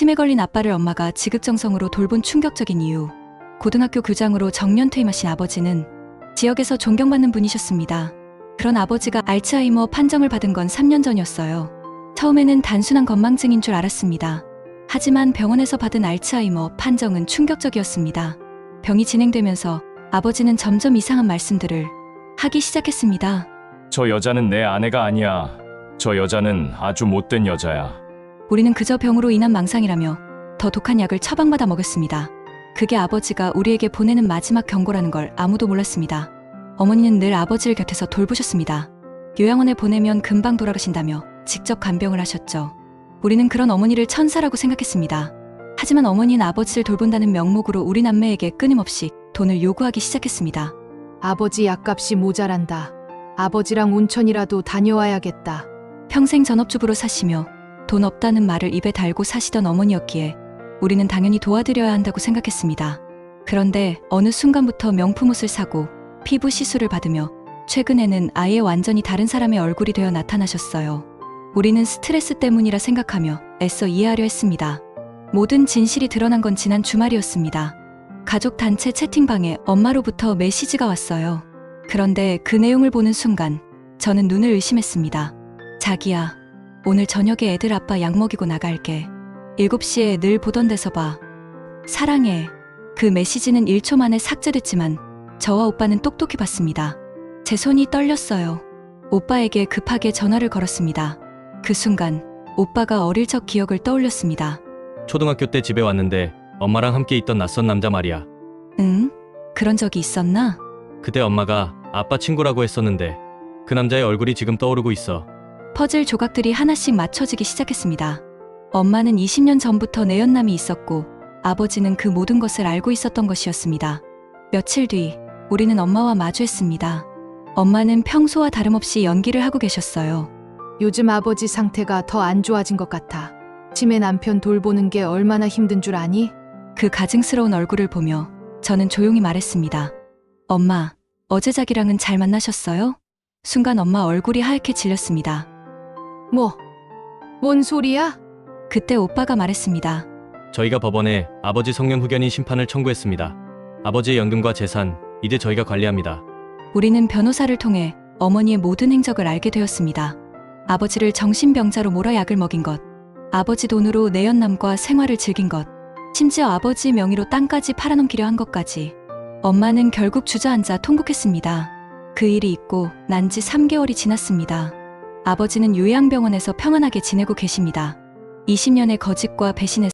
치매 걸린 아빠를 엄마가 지극정성으로 돌본 충격적인 이유. 고등학교 교장으로 정년 퇴임하신 아버지는 지역에서 존경받는 분이셨습니다. 그런 아버지가 알츠하이머 판정을 받은 건 3년 전이었어요. 처음에는 단순한 건망증인 줄 알았습니다. 하지만 병원에서 받은 알츠하이머 판정은 충격적이었습니다. 병이 진행되면서 아버지는 점점 이상한 말씀들을 하기 시작했습니다. 저 여자는 내 아내가 아니야. 저 여자는 아주 못된 여자야. 우리는 그저 병으로 인한 망상이라며 더 독한 약을 처방받아 먹였습니다. 그게 아버지가 우리에게 보내는 마지막 경고라는 걸 아무도 몰랐습니다. 어머니는 늘 아버지를 곁에서 돌보셨습니다. 요양원에 보내면 금방 돌아가신다며 직접 간병을 하셨죠. 우리는 그런 어머니를 천사라고 생각했습니다. 하지만 어머니는 아버지를 돌본다는 명목으로 우리 남매에게 끊임없이 돈을 요구하기 시작했습니다. 아버지 약값이 모자란다. 아버지랑 온천이라도 다녀와야겠다. 평생 전업주부로 사시며 돈 없다는 말을 입에 달고 사시던 어머니였기에 우리는 당연히 도와드려야 한다고 생각했습니다. 그런데 어느 순간부터 명품 옷을 사고 피부 시술을 받으며 최근에는 아예 완전히 다른 사람의 얼굴이 되어 나타나셨어요. 우리는 스트레스 때문이라 생각하며 애써 이해하려 했습니다. 모든 진실이 드러난 건 지난 주말이었습니다. 가족 단체 채팅방에 엄마로부터 메시지가 왔어요. 그런데 그 내용을 보는 순간 저는 눈을 의심했습니다. 자기야, 오늘 저녁에 애들 아빠 약 먹이고 나갈게. 7시에 늘 보던 데서 봐. 사랑해. 그 메시지는 1초 만에 삭제됐지만 저와 오빠는 똑똑히 봤습니다. 제 손이 떨렸어요. 오빠에게 급하게 전화를 걸었습니다. 그 순간 오빠가 어릴 적 기억을 떠올렸습니다. 초등학교 때 집에 왔는데 엄마랑 함께 있던 낯선 남자 말이야. 응? 그런 적이 있었나? 그때 엄마가 아빠 친구라고 했었는데 그 남자의 얼굴이 지금 떠오르고 있어. 퍼즐 조각들이 하나씩 맞춰지기 시작했습니다. 엄마는 20년 전부터 내연남이 있었고 아버지는 그 모든 것을 알고 있었던 것이었습니다. 며칠 뒤 우리는 엄마와 마주했습니다. 엄마는 평소와 다름없이 연기를 하고 계셨어요. 요즘 아버지 상태가 더 안 좋아진 것 같아. 치매 남편 돌보는 게 얼마나 힘든 줄 아니? 그 가증스러운 얼굴을 보며 저는 조용히 말했습니다. 엄마, 어제 자기랑은 잘 만나셨어요? 순간 엄마 얼굴이 하얗게 질렸습니다. 뭐? 뭔 소리야? 그때 오빠가 말했습니다. 저희가 법원에 아버지 성년 후견인 심판을 청구했습니다. 아버지의 연금과 재산 이제 저희가 관리합니다. 우리는 변호사를 통해 어머니의 모든 행적을 알게 되었습니다. 아버지를 정신병자로 몰아 약을 먹인 것, 아버지 돈으로 내연남과 생활을 즐긴 것, 심지어 아버지 명의로 땅까지 팔아넘기려 한 것까지. 엄마는 결국 주저앉아 통곡했습니다. 그 일이 있고 난 지 3개월이 지났습니다. 아버지는 요양병원에서 평안하게 지내고 계십니다. 20년의 거짓과 배신에서